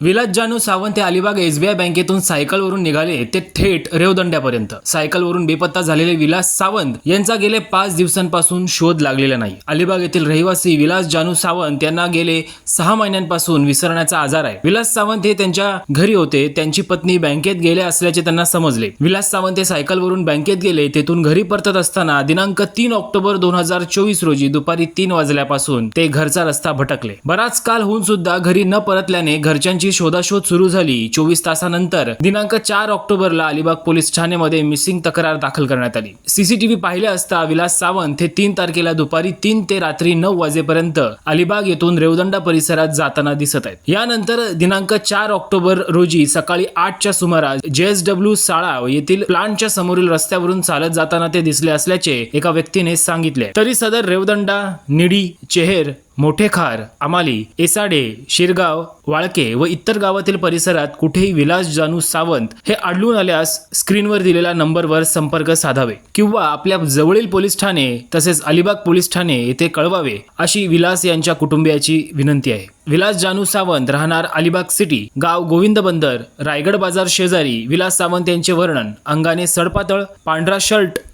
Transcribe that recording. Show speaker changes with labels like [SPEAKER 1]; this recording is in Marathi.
[SPEAKER 1] विलास जानू सावंत हे अलिबाग एसबीआय बँकेतून सायकलवरून निघाले. ते थेट रेवदंड्यापर्यंत. सायकलवरून बेपत्ता झालेले विलास सावंत यांचा गेले पाच दिवसांपासून शोध लागलेला नाही. अलिबाग येथील रहिवासी विलास जानू सावंत यांना गेले सहा महिन्यांपासून विसरण्याचा आजार आहे. विलास सावंत हे त्यांच्या घरी होते. त्यांची पत्नी बँकेत गेले असल्याचे त्यांना समजले. विलास सावंत हे सायकलवरून बँकेत गेले. तेथून घरी परतत असताना दिनांक तीन ऑक्टोबर दोन हजार चोवीस रोजी दुपारी तीन वाजल्यापासून ते घरचा रस्ता भटकले. बराच काल होऊन सुद्धा घरी न परतल्याने घरच्यांची शोधाशोध सुरू झाली. चोवीस तासानंतर दिनांक चार ऑक्टोबरला अलिबाग पोलीस ठाण्यामध्ये मिसिंग तक्रार दाखल करण्यात आली. सीसीटीव्ही पाहिले असता विलास सावंत हे तीन तारखेला दुपारी तीन ते रात्री नऊ वाजेपर्यंत अलिबाग येथून रेवदंडा परिसरात जाताना दिसत आहेत. यानंतर दिनांक चार ऑक्टोबर रोजी सकाळी आठच्या सुमारास जेएसडब्ल्यू साळा येथील प्लांटच्या समोरील रस्त्यावरून चालत जाताना ते दिसले असल्याचे एका व्यक्तीने सांगितले. तरी सदर रेवदंडा निडी चेहेर मोठेखार आमाली एसाडे शिरगाव वाळके व इतर गावातील परिसरात कुठेही विलास जानू सावंत हे आढळून आल्यास स्क्रीनवर दिलेल्या नंबरवर संपर्क साधावे किंवा आपल्या जवळील पोलीस ठाणे तसेच अलिबाग पोलीस ठाणे येथे कळवावे अशी विलास यांच्या कुटुंबियाची विनंती आहे. विलास जानू सावंत राहणार अलिबाग सिटी गाव गोविंद बंदर रायगड बाजार शेजारी विलास सावंत यांचे वर्णन अंगाने सडपातळ पांढरा शर्ट